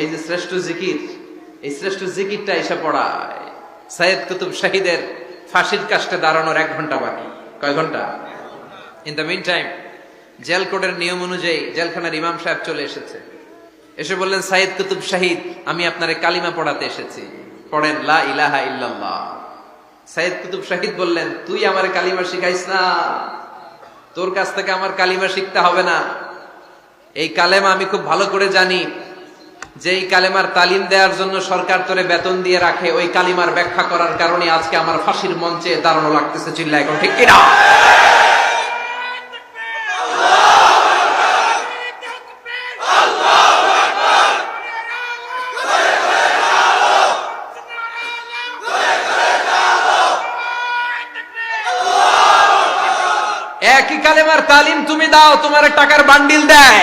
এই যে শ্রেষ্ঠ জিকির, এই শ্রেষ্ঠ জিকিরটা এসে পড়ায়। সাইদ কুতুব শাহিদের ফাঁসির কাস্টে দাঁড়ানোর এক ঘণ্টা বাকি। কয় ঘণ্টা? In the mean time jail কোডের নিয়ম অনুযায়ী জেলখানার ইমাম সাহেব চলে এসেছে। এসে বললেন সাইদ কুতুব শাহিদ, আমি আপনারে কালিমা পড়াতে এসেছি। পড়েন, লা ইলাহা ইল্লাল্লাহ। সাইদ কুতুব শাহিদ বললেন, তুই আমার কালিমা শিখাইস না। তোর কাছ থেকে আমার কালিমা শিখতে হবে না। এই কালেমা আমি খুব ভালো করে জানি। যে এই কালেমার তালিম দেওয়ার জন্য সরকার তোরে বেতন দিয়ে রাখে, ওই কালিমার ব্যাখ্যা করার কারণে আজকে আমার ফাঁসির মঞ্চে দাঁড়ানো লাগতেছে চিল্লা এখন ঠিক কিনা? একই কালেমার তালিম তুমি দাও, তোমার টাকার বান্ডিল দেয়।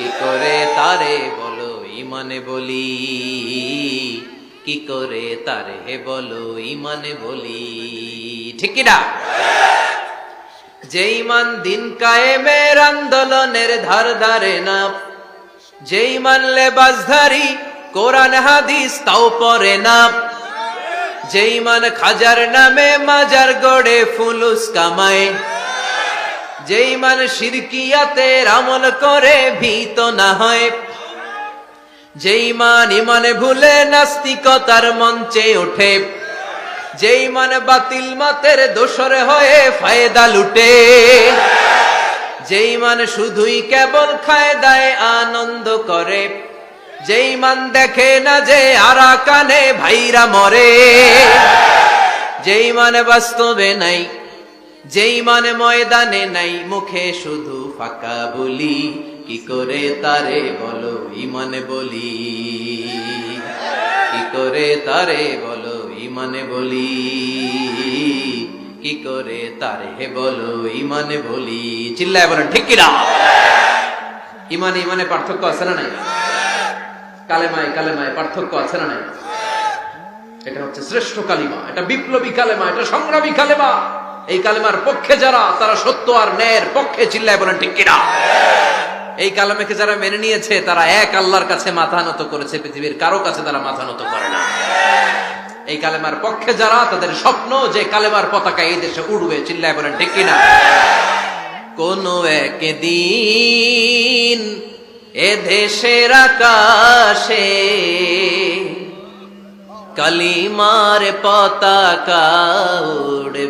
কি করে তারে বলো, ইমানে বলি? কি করে তারে বলো, ইমানে বলি? ঠিক কিনা? যে ইমান দিন কায়েমের আন্দোলনের ধার ধারে না, যেই মানলে বাজধারী কোরআন, হাদিস তাও পরে না, যেই মান খাজার নামে মাজার গড়ে ফুলুস কামায় যেই মান শিরকিয়াতের আমল করে, ভীত না হয়। যেই মান ইমানে ভুলে, নাস্তিকতার মঞ্চে ওঠে। যেই মান বাতিল মাতের দোসরে হয়ে ফায়দা লুটে। যেই মান শুধুই কেবল খায় দায় আনন্দ করে। যেই মান দেখে না যে আরা কানে ভাইরা মরে। যেই মানে বাস্তবে নাই যেই মানে ময়দানে নাই, মুখে শুধু ফাঁকা বলি, কি করে তারে বলো ইমানে বলি? কি করে তারে বলো ইমানে বলি? কি করে তারে বলো ইমানে বলি? চিল্লায় বলেন, ঠিক কিনা? ইমানে ইমানে পার্থক্য আছে না নাই? কালেমায় কালেমায় পার্থক্য আছে না নাই? এটা হচ্ছে শ্রেষ্ঠ কালিমা, এটা বিপ্লবী কালেমা, এটা সংগ্রামী কালেমা। এই কালেমার পক্ষে যারা, তারা সত্য আর ন্যায়ের পক্ষে চিল্লায় বলেন, ঠিক কিনা? এই কালামেকে যারা মেনে নিয়েছে, তারা এক আল্লাহর কাছে মাথা নত করেছে, পৃথিবীর কারও কাছে তারা মাথা নত করে না। এই কালেমার পক্ষে যারা, তাদের স্বপ্ন যে কালেমার পতাকা এই দেশে উড়বে, চিল্লায় বলেন, ঠিক কিনা? কোন একদিন এ দেশের আকাশে কালিমার পতাকা উড়বে।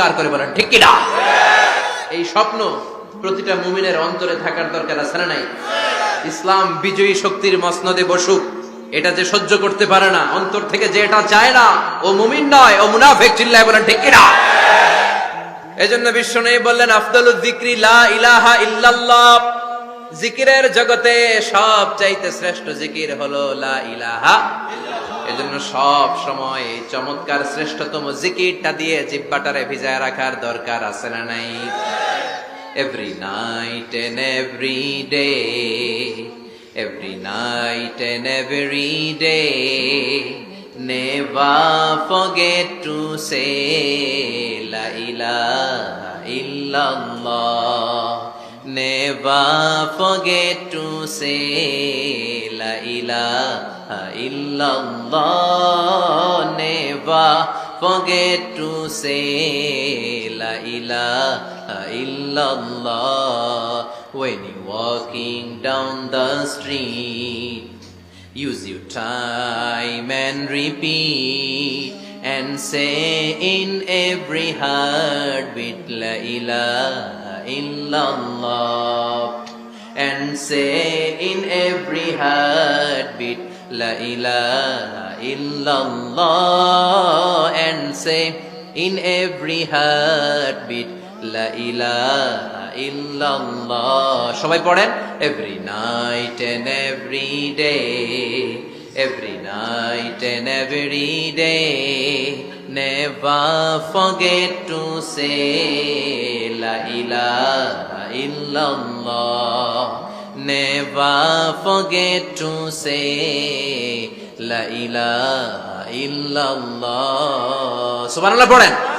চিৎকার করে বলেন, ঠিক কিনা? এই স্বপ্ন প্রতিটা মুমিনের অন্তরে থাকার দরকার আছে না নাই? ইসলাম বিজয়ী শক্তির মসনদে বসুক, এটা যে সহ্য করতে পারে না, অন্তর থেকে যে এটা চায় না, ও মুমিন নয়, ও মুনাফেক, চিল্লায় বলেন, ঠিক কিনা? এজন্য বিশ্ব নেই বললেন আফদলুল জিক্রি লা ইলাহা ইল্লাল্লাহ। জিকিরের জগতে সব চাইতে শ্রেষ্ঠ জিকির হলো লা ইলাহা এজন্য সব সময় এই চমৎকার শ্রেষ্ঠতম জিকিরটা দিয়ে জিব্বাটারে ভিজায় রাখার দরকার আছে না নাই? Every night and every day every night and every day never forget to say লা ইলাহা ইল্লাল্লাহ Never forget to say La ilaha illallah. Never forget to say La ilaha illallah. When you're walking down the street, use your time and repeat and say in every heartbeat La ilaha illallah and say in every heartbeat La ilaha illallah and say in every heartbeat La ilaha illallah সবাই পড়েন every night and every day every night and every day never forget to say La ilaha illallah Never forget to say La ilaha illallah Subhanallah পড়েন